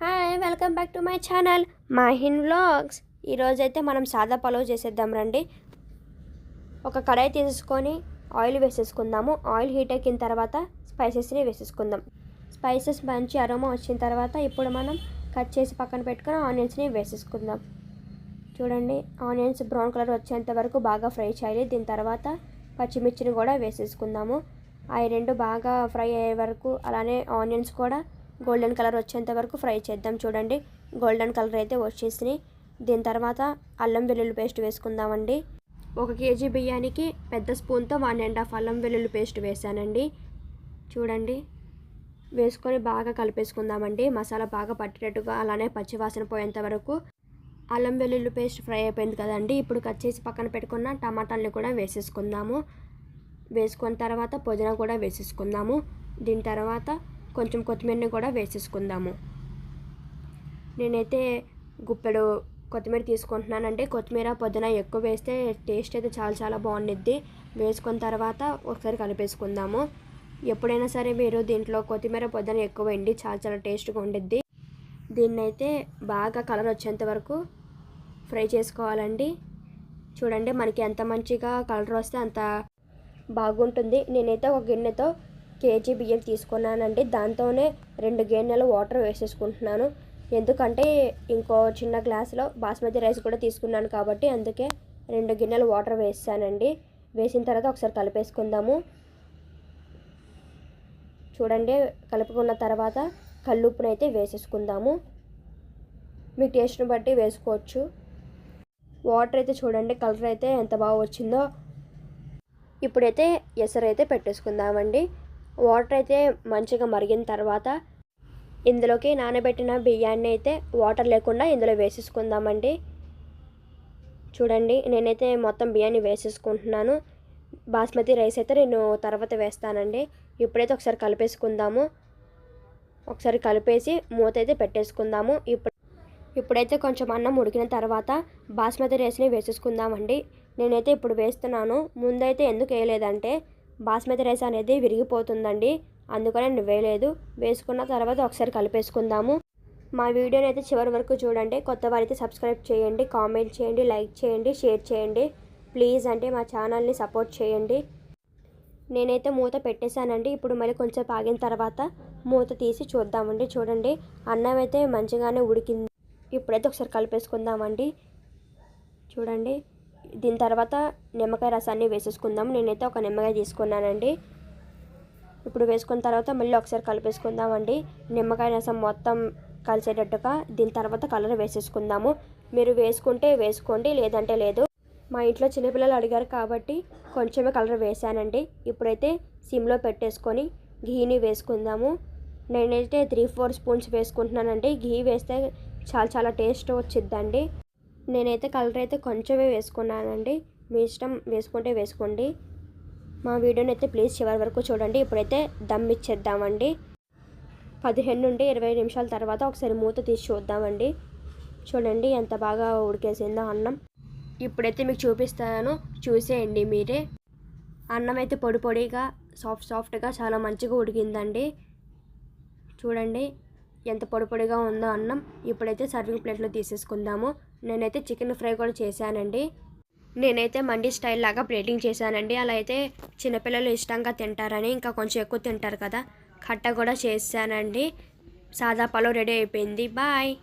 Hi welcome back to my channel Mahin vlogs. ఈరోజైతే మనం సాదా పలావ్ చేసేద్దాం రండి. ఒక కడాయి తీసుకొని ఆయిల్ వేసేసుకుందాము. ఆయిల్ హీట్ ఎక్కిన తర్వాత స్పైసెస్ని వేసేసుకుందాం. స్పైసెస్ మంచి అరోమా వచ్చిన తర్వాత ఇప్పుడు మనం కట్ చేసి పక్కన పెట్టుకొని ఆనియన్స్ని వేసేసుకుందాం. చూడండి ఆనియన్స్ బ్రౌన్ కలర్ వచ్చేంత వరకు బాగా ఫ్రై చేయాలి. దీని తర్వాత పచ్చిమిర్చిని కూడా వేసేసుకుందాము. అవి రెండు బాగా ఫ్రై అయ్యే వరకు అలానే ఆనియన్స్ కూడా గోల్డెన్ కలర్ వచ్చేంత వరకు ఫ్రై చేద్దాం చూడండి. గోల్డెన్ కలర్ అయితే వచ్చేసినాయి. దీని తర్వాత అల్లం వెల్లుల్లి పేస్ట్ వేసుకుందామండి. ఒక కేజీ బియ్యానికి పెద్ద స్పూన్తో వన్ అండ్ హాఫ్ అల్లం వెల్లుల్లి పేస్ట్ వేసానండి. చూడండి. వేసుకొని బాగా కలిపేసుకుందామండి. మసాలా బాగా పట్టేటట్టుగా అలానే పచ్చివాసన పోయేంత వరకు అల్లం వెల్లుల్లి పేస్ట్ ఫ్రై అయిపోయింది కదండి. ఇప్పుడు కట్ చేసి పక్కన పెట్టుకున్న టమాటాలని కూడా వేసేసుకుందాము. వేసుకున్న తర్వాత పుదీనా కూడా వేసేసుకుందాము. దీని తర్వాత కొంచెం కొత్తిమీరని కూడా వేసేసుకుందాము. నేనైతే గుప్పెడు కొత్తిమీర తీసుకుంటున్నానంటే కొత్తిమీర పొద్దున ఎక్కువ వేస్తే టేస్ట్ అయితే చాలా చాలా బాగుండిద్ది. వేసుకున్న తర్వాత ఒకసారి కలిపేసుకుందాము. ఎప్పుడైనా సరే మీరు దీంట్లో కొత్తిమీర పొద్దున ఎక్కువ వేయండి చాలా చాలా టేస్ట్గా ఉండిద్ది. దీన్ని అయితే బాగా కలర్ వచ్చేంత వరకు ఫ్రై చేసుకోవాలండి. చూడండి మనకి ఎంత మంచిగా కలర్ వస్తే అంత బాగుంటుంది. నేనైతే ఒక గిన్నెతో కేజీ బియ్యం తీసుకున్నానండి. దాంతోనే రెండు గిన్నెలు వాటర్ వేసేసుకుంటున్నాను. ఎందుకంటే ఇంకో చిన్న గ్లాసులో బాస్మతి రైస్ కూడా తీసుకున్నాను కాబట్టి అందుకే రెండు గిన్నెలు వాటర్ వేసానండి. వేసిన తర్వాత ఒకసారి కలిపేసుకుందాము. చూడండి కలుపుకున్న తర్వాత కల్లుప్పునైతే వేసేసుకుందాము. మీ టేస్ట్ని బట్టి వేసుకోవచ్చు. వాటర్ అయితే చూడండి కలర్ అయితే ఎంత బాగా వచ్చిందో. ఇప్పుడైతే ఎసరైతే పెట్టేసుకుందామండి. వాటర్ అయితే మంచిగా మరిగిన తర్వాత ఇందులోకి నానబెట్టిన బియ్యాన్ని అయితే వాటర్ లేకుండా ఇందులో వేసేసుకుందామండి. చూడండి నేనైతే మొత్తం బియ్యాన్ని వేసేసుకుంటున్నాను. బాస్మతి రైస్ అయితే నేను తర్వాత వేస్తానండి. ఇప్పుడైతే ఒకసారి కలిపేసుకుందాము. ఒకసారి కలిపేసి మూత అయితే పెట్టేసుకుందాము. ఇప్పుడు ఇప్పుడైతే కొంచెం అన్నం ఉడికిన తర్వాత బాస్మతి రైస్ని వేసేసుకుందామండి. నేనైతే ఇప్పుడు వేస్తున్నాను. ముందైతే ఎందుకు వేయలేదంటే బాస్మతి రైస్ అనేది విరిగిపోతుందండి. అందుకనే నేను వేయలేదు. వేసుకున్న తర్వాత ఒకసారి కలిపేసుకుందాము. మా వీడియోని అయితే చివరి వరకు చూడండి. కొత్త వారైతే సబ్స్క్రైబ్ చేయండి కామెంట్ చేయండి లైక్ చేయండి షేర్ చేయండి. ప్లీజ్ అంటే మా ఛానల్ని సపోర్ట్ చేయండి. నేనైతే మూత పెట్టేశానండి. ఇప్పుడు మళ్ళీ కొంచెం ఆగిన తర్వాత మూత తీసి చూద్దామండి. చూడండి. అన్నం అయితే మంచిగానే ఉడికింది. ఇప్పుడైతే ఒకసారి కలిపేసుకుందామండి. చూడండి. దీని తర్వాత నిమ్మకాయ రసాన్ని వేసేసుకుందాం. నేనైతే ఒక నిమ్మకాయ తీసుకున్నానండి. ఇప్పుడు వేసుకున్న తర్వాత మళ్ళీ ఒకసారి కలిపేసుకుందామండి. నిమ్మకాయ రసం మొత్తం కలిసేటట్టుగా దీని తర్వాత కలర్ వేసేసుకుందాము. మీరు వేసుకుంటే వేసుకోండి లేదంటే లేదు. మా ఇంట్లో చిన్నపిల్లలు అడిగారు కాబట్టి కొంచెమే కలర్ వేసానండి ఇప్పుడైతే సిమ్లో పెట్టేసుకొని ఘీని వేసుకుందాము. నేనైతే త్రీ ఫోర్ స్పూన్స్ వేసుకుంటున్నానండి. ఘీ వేస్తే చాలా చాలా టేస్ట్ వచ్చిద్దండి. నేనైతే కలర్ అయితే కొంచెమే వేసుకున్నానండి. మీ ఇష్టం వేసుకుంటే వేసుకోండి. మా వీడియోని అయితే ప్లీజ్ చివరి వరకు చూడండి. ఇప్పుడైతే దమ్ ఇచ్చేద్దామండి. పదిహేను నుండి ఇరవై నిమిషాల తర్వాత ఒకసారి మూత తీసి చూద్దామండి. చూడండి ఎంత బాగా ఉడికేసిందో అన్నం. ఇప్పుడైతే మీకు చూపిస్తాను. చూసేయండి మీరే. అన్నం అయితే పొడి పొడిగా సాఫ్ట్ సాఫ్ట్గా చాలా మంచిగా ఉడికిందండి. చూడండి. ఎంత పొడిపొడిగా ఉందో అన్నం ఇప్పుడైతే సర్వింగ్ ప్లేట్లో తీసేసుకుందాము. నేనైతే చికెన్ ఫ్రై కూడా చేశానండి. నేనైతే మండీ స్టైల్ లాగా ప్లేటింగ్ చేశానండి. అలా అయితే చిన్నపిల్లలు ఇష్టంగా తింటారని ఇంకా కొంచెం ఎక్కువ తింటారు కదా. కట్ట కూడా చేశానండి. సాదా పలో రెడీ అయిపోయింది. బాయ్